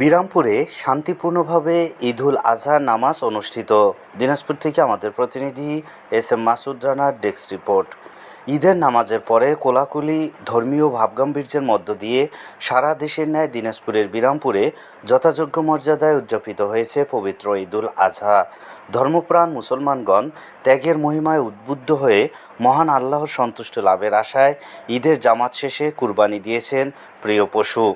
বিরামপুরে শান্তিপূর্ণভাবে ঈদুল আজহার নামাজ অনুষ্ঠিত। দিনাজপুর থেকে আমাদের প্রতিনিধি এস এম মাসুদ রানার ডেস্ক রিপোর্ট। ঈদের নামাজের পরে কোলাকুলি ধর্মীয় ভাবগাম্ভীর্যের মধ্য দিয়ে সারা দেশের ন্যায় দিনাজপুরের বিরামপুরে যথাযোগ্য মর্যাদায় উদযাপিত হয়েছে পবিত্র ঈদুল আজহা। ধর্মপ্রাণ মুসলমানগণ ত্যাগের মহিমায় উদ্বুদ্ধ হয়ে মহান আল্লাহর সন্তুষ্ট লাভের আশায় ঈদের জামাত শেষে কুরবানি দিয়েছেন প্রিয় পশু।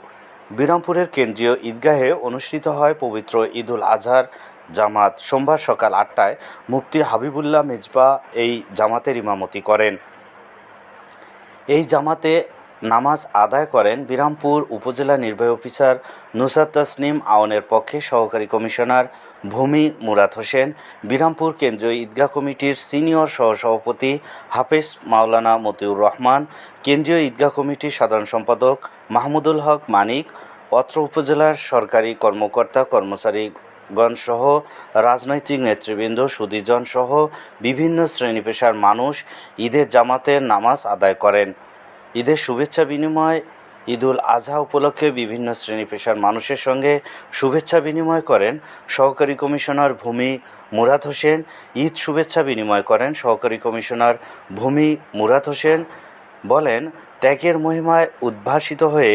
বিরামপুরের কেন্দ্রীয় ঈদগাহে অনুষ্ঠিত হয় পবিত্র ঈদুল আজহার জামাত। সোমবার সকাল আটটায় মুফতি হাবিবুল্লাহ মেজবা এই জামাতের ইমামতি করেন। এই জামাতে নামাজ আদায় করেন বিরামপুর উপজেলা নির্বাহী অফিসার নুসার তাসনিম আওনের পক্ষে সহকারী কমিশনার ভূমি মুরাদ হোসেন, বিরামপুর কেন্দ্রীয় ঈদগাহ কমিটির সিনিয়র সহসভাপতি হাফেজ মাওলানা মতিউর রহমান, কেন্দ্রীয় ঈদগাহ কমিটির সাধারণ সম্পাদক মাহমুদুল হক মানিক অত্র উপজেলার সরকারি কর্মকর্তা, কর্মচারীগণ সহ রাজনৈতিক নেতৃবৃন্দ, সুদীজন সহ বিভিন্ন শ্রেণি পেশার মানুষ ঈদের জামাতের নামাজ আদায় করেন। ঈদের শুভেচ্ছা বিনিময়, ঈদুল আজহা উপলক্ষে বিভিন্ন শ্রেণি পেশার মানুষের সঙ্গে শুভেচ্ছা বিনিময় করেন সহকারী কমিশনার ভূমি মুরাদ হোসেন। ঈদ শুভেচ্ছা বিনিময় করেন সহকারী কমিশনার ভূমি মুরাদ হোসেন। বলেন, ত্যাগের মহিমায় উদ্ভাসিত হয়ে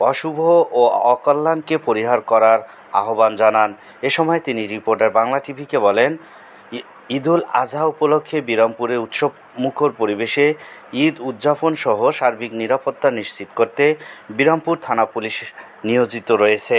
অশুভ ও অকল্যাণকে পরিহার করার আহ্বান জানান। এ সময় তিনি রিপোর্টার বাংলা টিভিকে বলেন ঈদুল আজহা উপলক্ষে বিরামপুরে উৎসব মুখর পরিবেশে ঈদ উদযাপন সহ সার্বিক নিরাপত্তা নিশ্চিত করতে বিরামপুর থানা পুলিশ নিয়োজিত রয়েছে।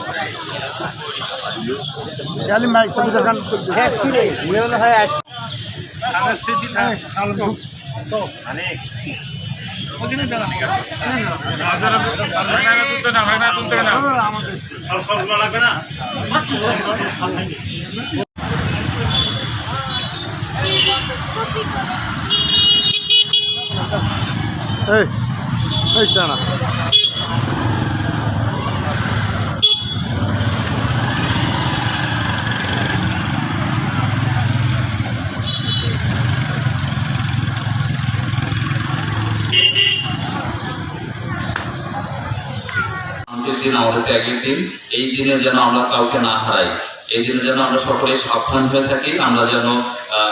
জানি মাইক ছবি দেখান এই এই সানা আজকের দিন আমাদের ত্যাগের দিন। এই দিনে যেন আমরা কাউকে না হারাই। এই দিনে যেন আমরা সকলে সাবধান হয়ে থাকি। আমরা যেন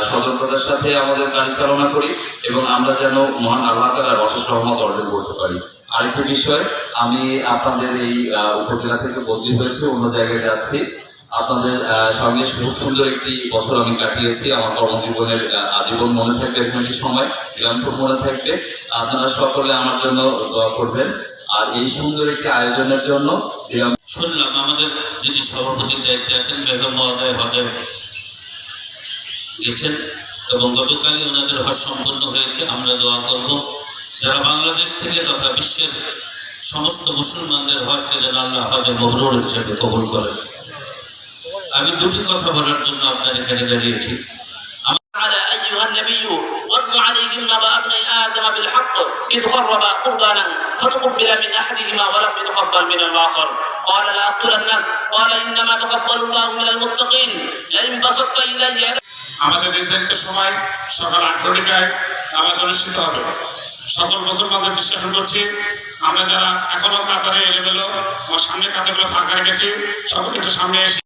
সতর্কতার সাথে আমাদের কাজ চালনা করি এবং আমরা যেন মহান আল্লাহ তালার অশেষ রহমত অর্জন করতে পারি। আরেকটি বিষয়, আমি আপনাদের এই উপজেলা থেকে বদলি হয়েছে, অন্য জায়গায় যাচ্ছি। আপনাদের সঙ্গে খুব সুন্দর একটি বছর আমি কাটিয়েছি। আমার কর্মজীবনের আজীবন মনে থাকবে এখানে সময় নিরন্তর মনে থাকবে। আপনারা সকলে আমার জন্য দোয়া করবেন। আর এই সুন্দর একটি আয়োজনের জন্য শুনলাম আমাদের যিনি সভাপতির দায়িত্বে আছেন বেগম মহোদয় হজে গেছেন এবং গতকালই ওনাদের হজ সম্পন্ন হয়েছে। আমরা দোয়া করব যারা বাংলাদেশ থেকে তথা বিশ্বের সমস্ত মুসলমানদের হজকে যেন আল্লাহ হজে মহরুর হিসেবে কবুল করেন। আমি দুটি কথা বলার জন্য আপনার এখানে দাঁড়িয়েছি। আমার أيها النبي واتل عليهم نبأ ابني آدم بالحق إذ قربا قربانا فتقبل من أحدهما ولم يتقبل من الآخر قال لا أقتلنك قال إنما تقبل الله من المتقين لئن بسطت إلي يدك আমাদের নির্ধারিত সময় সকাল আটটায় নামাজ অনুষ্ঠিত হবে সকল মুসলমানদের দৃষ্টি আকর্ষণ করছি আমরা যারা এখনো কাতারে এলেবেলো আমার সামনে কাতারগুলো ফাঁকা রেখেছি সকলে একটু সামনে এসে